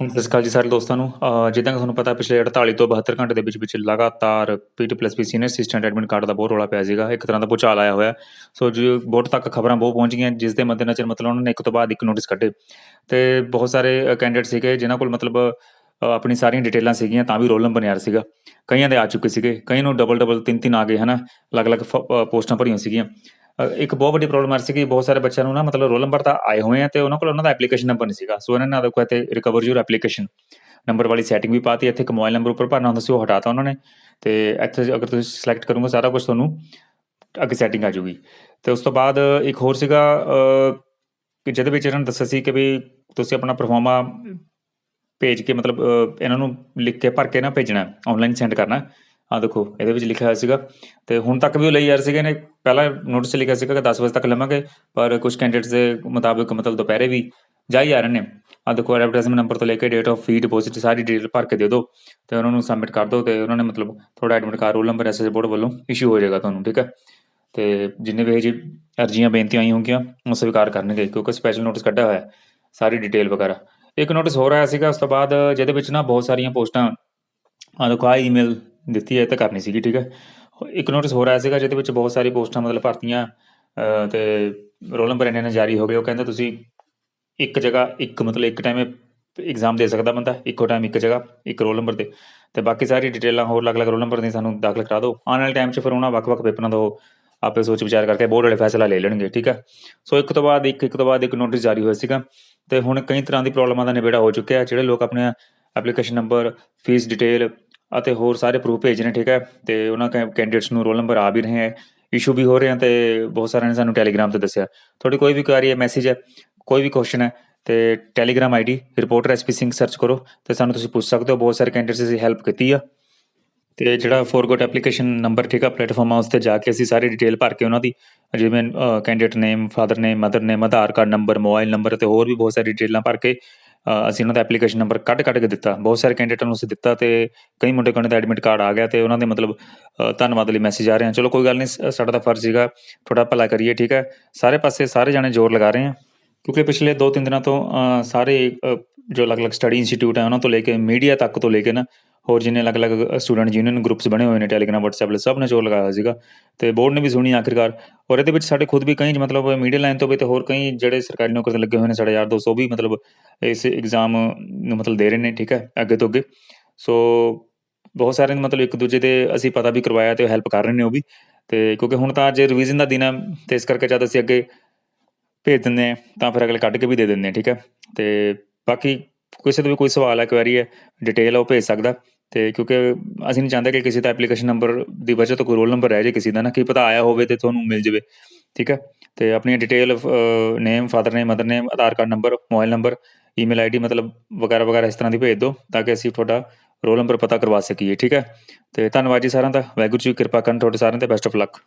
ਹੁਣ ਸਤਿ ਸ਼੍ਰੀ ਅਕਾਲ ਜੀ ਸਾਰੇ ਦੋਸਤਾਂ ਨੂੰ। ਜਿੱਦਾਂ ਕਿ ਤੁਹਾਨੂੰ ਪਤਾ, ਪਿਛਲੇ 48 ਤੋਂ 72 ਘੰਟੇ ਦੇ ਵਿੱਚ ਵਿੱਚ ਲਗਾਤਾਰ PT plus P senior assistant admit card ਦਾ ਬਹੁਤ ਰੌਲਾ ਪਿਆ ਸੀਗਾ। ਇੱਕ ਤਰ੍ਹਾਂ ਦਾ ਭੁਚਾਲ ਆਇਆ ਹੋਇਆ। ਸੋ ਜੋ ਬੋਰਡ ਤੱਕ ਖਬਰਾਂ ਬਹੁਤ ਪਹੁੰਚ ਗਈਆਂ ਜਿਸ ਦੇ ਮੱਦੇਨਜ਼ਰ ਮਤਲਬ ਉਹਨਾਂ ਨੇ ਇੱਕ ਤੋਂ ਬਾਅਦ ਇੱਕ ਨੋਟਿਸ ਕੱਢੇ। ਤੇ ਬਹੁਤ ਸਾਰੇ ਕੈਂਡੀਡੇਟ ਸੀਗੇ, ਜਿਨ੍ਹਾਂ ਕੋਲ ਮਤਲਬ ਆਪਣੀ ਸਾਰੀਆਂ ਡਿਟੇਲਾਂ ਸੀਗੀਆਂ, ਤਾਂ ਵੀ ਰੋਲ ਨੰਬਰ ਨਹੀਂ ਆ ਰਿਹਾ ਸੀਗਾ। ਕਈਆਂ ਦੇ ਆ ਚੁੱਕੇ ਸੀਗੇ ਕਈ ਨੂੰ ਡਬਲ ਡਬਲ ਤਿੰਨ ਤਿੰਨ ਆ ਗਏ, ਹਨਾ? ਅਲੱਗ-ਅਲੱਗ ਫ- ਪੋਸਟਾਂ ਭਰੀਆਂ ਸੀਗੀਆਂ। ਇੱਕ ਬਹੁਤ ਵੱਡੀ ਪ੍ਰੋਬਲਮ ਆ ਰਹੀ ਸੀ ਕਿ ਬਹੁਤ ਸਾਰੇ ਬੱਚਿਆਂ ਨੂੰ ਨਾ ਮਤਲਬ ਰੋਲ ਨੰਬਰ ਤਾਂ ਆਏ ਹੋਏ ਆ ਤੇ ਉਹਨਾਂ ਕੋਲ ਉਹਨਾਂ ਦਾ ਐਪਲੀਕੇਸ਼ਨ ਨੰਬਰ ਨਹੀਂ ਸੀਗਾ। ਸੋ ਇਹਨਾਂ ਨੇ ਉਹਦੇ ਇੱਥੇ ਰਿਕਵਰ ਯੂਰ ਐਪਲੀਕੇਸ਼ਨ ਨੰਬਰ ਵਾਲੀ ਸੈਟਿੰਗ ਵੀ ਪਾਤੀ, ਇੱਥੇ ਇੱਕ ਮੋਬਾਈਲ ਨੰਬਰ ਉੱਪਰ ਭਰਨਾ ਹੁੰਦਾ ਸੀ, ਉਹ ਹਟਾਤਾ ਉਹਨਾਂ ਨੇ ਤੇ ਇੱਥੇ ਅਗਰ ਤੁਸੀਂ ਸਿਲੈਕਟ ਕਰੋਗੇ ਸਾਰਾ ਕੁਝ ਤੁਹਾਨੂੰ ਅੱਗੇ ਸੈਟਿੰਗ ਆ ਜਾਊਗੀ। ਤੇ ਉਸ ਤੋਂ ਬਾਅਦ ਇੱਕ ਹੋਰ ਸੀਗਾ ਕਿ ਜਿਹਦੇ ਵਿੱਚ ਇਹਨਾਂ ਨੇ ਦੱਸਿਆ ਸੀ ਕਿ ਵੀ ਤੁਸੀਂ ਆਪਣਾ ਪਰਫਾਰਮਾ ਭੇਜ ਕੇ ਮਤਲਬ ਇਹਨਾਂ ਨੂੰ ਲਿਖ ਕੇ ਭਰ ਕੇ ਨਾ ਭੇਜਣਾ ਆਨਲਾਈਨ ਸੈਂਡ ਕਰਨਾ। ਆ ਦੇਖੋ, ਇਹਦੇ ਵਿੱਚ ਲਿਖਿਆ ਹੋਇਆ ਸੀਗਾ। ਤੇ ਹੁਣ ਤੱਕ ਵੀ ਉਹ ਲਈ ਯਾਰ ਸੀਗੇ ਨੇ। ਪਹਿਲਾਂ ਨੋਟਿਸ ਲਿਖਿਆ ਸੀਗਾ ਕਿ 10 ਵਜੇ ਤੱਕ ਲਵਾਂਗੇ, ਪਰ ਕੁਝ ਕੈਂਡੀਡੇਟਸ ਦੇ ਮੁਤਾਬਿਕ ਮਤਲਬ ਦੁਪਹਿਰੇ ਵੀ ਜਾਈ ਆ ਰਹੇ ਨੇ। ਆ ਦੇਖੋ ਐਡਵਰਟਾਈਜ਼ਮੈਂਟ ਨੰਬਰ ਤੋਂ ਲੈ ਕੇ ਡੇਟ ਆਫ ਫੀ ਡਿਪੋਜ਼ਿਟ ਸਾਰੀ ਡਿਟੇਲ ਭਰ ਕੇ ਦੇ ਦਿਓ ਤੇ ਉਹਨਾਂ ਨੂੰ ਸਬਮਿਟ ਕਰ ਦਿਓ ਤੇ ਉਹਨਾਂ ਨੇ ਮਤਲਬ ਤੁਹਾਡਾ admit card roll number SS board ਵੱਲੋਂ ਇਸ਼ੂ ਹੋ ਜਾਏਗਾ ਤੁਹਾਨੂੰ, ਠੀਕ ਹੈ? ਤੇ ਜਿੰਨੇ ਵੀ ਇਹ ਜੀ ਅਰਜ਼ੀਆਂ, ਬੇਨਤੀਆਂ ਆਈਆਂ ਹੋਣਗੀਆਂ, ਉਹ ਸਵੀਕਾਰ ਕਰਨਗੇ ਕਿਉਂਕਿ ਸਪੈਸ਼ਲ ਨੋਟਿਸ ਕੱਢਿਆ ਹੋਇਆ ਹੈ, ਸਾਰੀ ਡਿਟੇਲ ਵਗੈਰਾ। ਇੱਕ ਨੋਟਿਸ ਹੋ ਰਿਹਾ ਸੀਗਾ, ਉਸ ਤੋਂ ਬਾਅਦ ਜਿਹਦੇ ਵਿੱਚ ਨਾ ਬਹੁਤ ਸਾਰੀਆਂ ਪੋਸਟਾਂ ਆ ਦੇਖੋ ਆ ਈਮੇਲ ਦਿੱਤੀ ਹੈ ਤਾਂ ਕਰਨੀ ਸੀਗੀ ਠੀਕ ਹੈ। ਇੱਕ ਨੋਟਿਸ ਹੋਰ ਆਇਆ ਸੀਗਾ ਜਿਹਦੇ ਵਿੱਚ ਬਹੁਤ ਸਾਰੀ ਪੋਸਟਾਂ ਮਤਲਬ ਭਰਤੀਆਂ ਅ, ਤੇ ਰੋਲ ਨੰਬਰ ਇੰਨੇ ਨੇ ਜਾਰੀ ਹੋ ਗਏ। ਉਹ ਕਹਿੰਦਾ ਤੁਸੀਂ ਇੱਕ ਜਗ੍ਹਾ ਇੱਕ ਮਤਲਬ ਇੱਕ ਟਾਈਮ ਐਗਜ਼ਾਮ ਦੇ ਸਕਦਾ ਬੰਦਾ ਇੱਕੋ ਟਾਈਮ ਇੱਕ ਜਗ੍ਹਾ ਇੱਕ ਰੋਲ ਨੰਬਰ ਤੇ। ਤੇ ਬਾਕੀ ਸਾਰੀ ਡਿਟੇਲਾਂ ਹੋਰ ਅਲੱਗ-ਅਲੱਗ ਰੋਲ ਨੰਬਰ ਦੀ ਸਾਨੂੰ ਦਾਖਲ ਕਰਾ ਦਿਓ। ਆਉਣ ਵਾਲੇ ਟਾਈਮ 'ਚ ਫਿਰ ਉਹਨਾਂ ਵੱਖ-ਵੱਖ ਪੇਪਰਾਂ ਦਾ ਉਹ ਆਪੇ ਸੋਚ ਵਿਚਾਰ ਕਰਕੇ ਬੋਰਡ ਵਾਲੇ ਫੈਸਲਾ ਲੈ ਲੈਣਗੇ ਠੀਕ ਹੈ। ਸੋ ਇੱਕ ਤੋਂ ਬਾਅਦ ਇੱਕ ਇੱਕ ਤੋਂ ਬਾਅਦ ਇੱਕ ਨੋਟਿਸ ਜਾਰੀ ਹੋਇਆ ਸੀਗਾ। ਤੇ ਹੁਣ ਕਈ ਤਰ੍ਹਾਂ ਦੀ ਪ੍ਰੋਬਲਮਾਂ ਦਾ ਨਿਬੇੜਾ ਹੋ ਚੁੱਕਿਆ ਜਿਹੜੇ ਲੋਕ ਆਪਣੇ ਐਪਲੀਕੇਸ਼ਨ ਨੰਬਰ ਫੀਸ ਡਿਟੇਲ ਅਤੇ ਹੋਰ ਸਾਰੇ ਪ੍ਰੂਫ ਭੇਜ ਰਹੇ ਠੀਕ ਹੈ? ਤੇ ਉਹਨਾਂ ਕੈਂਡੀਡੇਟਸ ਨੂੰ ਰੋਲ ਨੰਬਰ ਆ ਵੀ ਰਹੇ ਹੈ ਇਸ਼ੂ ਵੀ ਹੋ ਰਹੇ ਹਨ ਤੇ ਬਹੁਤ ਸਾਰਿਆਂ ਨੇ ਸਾਨੂੰ ਟੈਲੀਗ੍ਰਾਮ ਤੇ ਦੱਸਿਆ। ਤੁਹਾਡੀ ਕੋਈ ਵੀ ਕੁਐਰੀ ਹੈ ਮੈਸੇਜ ਹੈ, ਕੋਈ ਵੀ ਕੁਐਸਚਨ ਹੈ, ਤੇ Telegram ID reporter SP Singh search ਕਰੋ ਤੇ ਸਾਨੂੰ ਤੁਸੀਂ ਪੁੱਛ ਸਕਦੇ ਹੋ, ਬਹੁਤ ਸਾਰੇ ਕੈਂਡੀਡੇਟਸ ਦੀ ਹੈਲਪ ਕੀਤੀ ਆ। ਤੇ ਜਿਹੜਾ ਫੋਰਗੋਟ ਐਪਲੀਕੇਸ਼ਨ ਨੰਬਰ ਠੀਕ ਆ ਪਲੇਟਫਾਰਮ ਆ ਉਸ ਤੇ ਜਾ ਕੇ ਅਸੀਂ ਸਾਰੀ ਡਿਟੇਲ ਭਰ ਕੇ ਉਹਨਾਂ ਦੀ, ਜਿਵੇਂ candidate name father name mother name Aadhaar card number mobile number ਤੇ ਹੋਰ ਵੀ ਬਹੁਤ ਸਾਰੀ ਡਿਟੇਲਾਂ ਭਰ ਕੇ ਅਸੀਂ ਉਹਨਾਂ ਦਾ ਐਪਲੀਕੇਸ਼ਨ ਨੰਬਰ ਕੱਢ ਕੱਢ ਕੇ ਦਿੱਤਾ। ਬਹੁਤ ਸਾਰੇ ਕੈਂਡੀਡੇਟਾਂ ਨੂੰ ਅਸੀਂ ਦਿੱਤਾ ਤੇ ਕਈ ਮੁੰਡੇ ਕੋਲ ਦਾ ਐਡਮਿਟ ਕਾਰਡ ਆ ਗਿਆ ਤੇ ਉਹਨਾਂ ਦੇ ਮਤਲਬ ਧੰਨਵਾਦ ਲਈ ਮੈਸੇਜ ਆ ਰਹੇ ਹਨ ਚਲੋ ਕੋਈ ਗੱਲ ਨਹੀਂ ਸਾਡਾ ਤਾਂ ਫਰਜ਼ ਸੀਗਾ ਥੋੜਾ ਭਲਾ ਕਰੀਏ, ਠੀਕ ਹੈ? ਸਾਰੇ ਪਾਸੇ ਸਾਰੇ ਜਾਣੇ ਜ਼ੋਰ ਲਗਾ ਰਹੇ ਆ ਕਿਉਂਕਿ ਪਿਛਲੇ 2-3 ਦਿਨਾਂ ਤੋਂ ਸਾਰੇ ਜੋ ਅਲੱਗ-ਅਲੱਗ ਸਟੱਡੀ ਇੰਸਟੀਚਿਊਟ ਹੈ, ਉਹਨਾਂ ਤੋਂ ਲੈ ਕੇ ਮੀਡੀਆ ਤੱਕ ਤੋਂ ਲੈ ਕੇ ਨਾ ਹੋਰ ਜਿੰਨੇ ਅਲੱਗ-ਅਲੱਗ ਸਟੂਡੈਂਟ ਯੂਨੀਅਨ ਗਰੁੱਪਸ ਬਣੇ ਹੋਏ ਨੇ ਟੈਲੀਗ੍ਰਾਮ WhatsApp ਲਈ ਸਭ ਨੇ ਜ਼ੋਰ ਲਗਾਇਆ ਸੀਗਾ। ਤੇ ਬੋਰਡ ਨੇ ਵੀ ਸੁਣੀ ਆਖਿਰਕਾਰ। ਔਰ ਇਹਦੇ ਵਿੱਚ ਸਾਡੇ ਖੁਦ ਵੀ ਕਈ ਮਤਲਬ ਮੀਡੀਆ ਲਾਈਨ ਤੋਂ ਵੀ ਤੇ ਹੋਰ ਕਈ ਜਿਹੜੇ ਸਰਕਾਰੀ ਨੌਕਰੀ ਤੇ ਲੱਗੇ ਹੋਏ ਨੇ, ਸਾਡੇ ਯਾਰ ਦੋਸਤ, ਉਹ ਵੀ ਮਤਲਬ ਇਸ ਐਗਜ਼ਾਮ ਨੂੰ ਮਤਲਬ ਦੇ ਰਹੇ ਨੇ, ਠੀਕ ਹੈ, ਅੱਗੇ ਤੋਂ ਅੱਗੇ। ਸੋ ਬਹੁਤ ਸਾਰਿਆਂ ਨੂੰ ਮਤਲਬ ਇੱਕ ਦੂਜੇ ਦੇ ਅਸੀਂ ਪਤਾ ਵੀ ਕਰਵਾਇਆ ਤੇ ਹੈਲਪ ਕਰ ਰਹੇ ਨੇ ਉਹ ਵੀ। ਤੇ ਕਿਉਂਕਿ ਹੁਣ ਤਾਂ ਅੱਜ ਰਿਵੀਜ਼ਨ ਦਾ ਦਿਨ ਹੈ, ਤੇ ਇਸ ਕਰਕੇ ਜਦ ਅਸੀਂ ਅੱਗੇ ਭੇਜ ਦਿੰਦੇ ਹਾਂ, ਤਾਂ ਫਿਰ ਅਗਲੇ ਕੱਢ ਕੇ ਵੀ ਦੇ ਦਿੰਦੇ ਆ ਠੀਕ ਹੈ। ਤੇ ਬਾਕੀ ਕਿਸੇ ਦਾ ਵੀ ਕੋਈ ਸਵਾਲ ਹੈ ਕੁਐਰੀ ਹੈ ਡਿਟੇਲ ਉਹ ਭੇਜ ਸਕਦਾ। ਅਤੇ ਕਿਉਂਕਿ ਅਸੀਂ ਨਹੀਂ ਚਾਹੁੰਦੇ ਕਿ ਕਿਸੇ ਦਾ ਐਪਲੀਕੇਸ਼ਨ ਨੰਬਰ ਦੀ ਵਜ੍ਹਾ ਤੋਂ ਕੋਈ ਰੋਲ ਨੰਬਰ ਰਹਿ ਜਾਏ ਕਿਸੇ ਦਾ ਨਾ, ਕੀ ਪਤਾ ਆਇਆ ਹੋਵੇ ਤੇ ਤੁਹਾਨੂੰ ਮਿਲ ਜਾਵੇ, ਠੀਕ ਹੈ? ਤੇ ਆਪਣੀ detail name father name mother name Aadhaar card number mobile number email ID ਮਤਲਬ ਵਗੈਰਾ ਵਗੈਰਾ ਇਸ ਤਰ੍ਹਾਂ ਦੀ ਭੇਜ ਦਿਓ ਤਾਂ ਕਿ ਅਸੀਂ ਤੁਹਾਡਾ ਰੋਲ ਨੰਬਰ ਪਤਾ ਕਰਵਾ ਸਕੀਏ, ਠੀਕ ਹੈ? ਤੇ ਧੰਨਵਾਦ ਜੀ ਸਾਰਿਆਂ ਦਾ, ਵਾਹਿਗੁਰੂ ਜੀ ਕਿਰਪਾ ਕਰਨ ਤੁਹਾਡੇ ਸਾਰਿਆਂ ਤੇ ਬੈਸਟ ਆਫ ਲੱਕ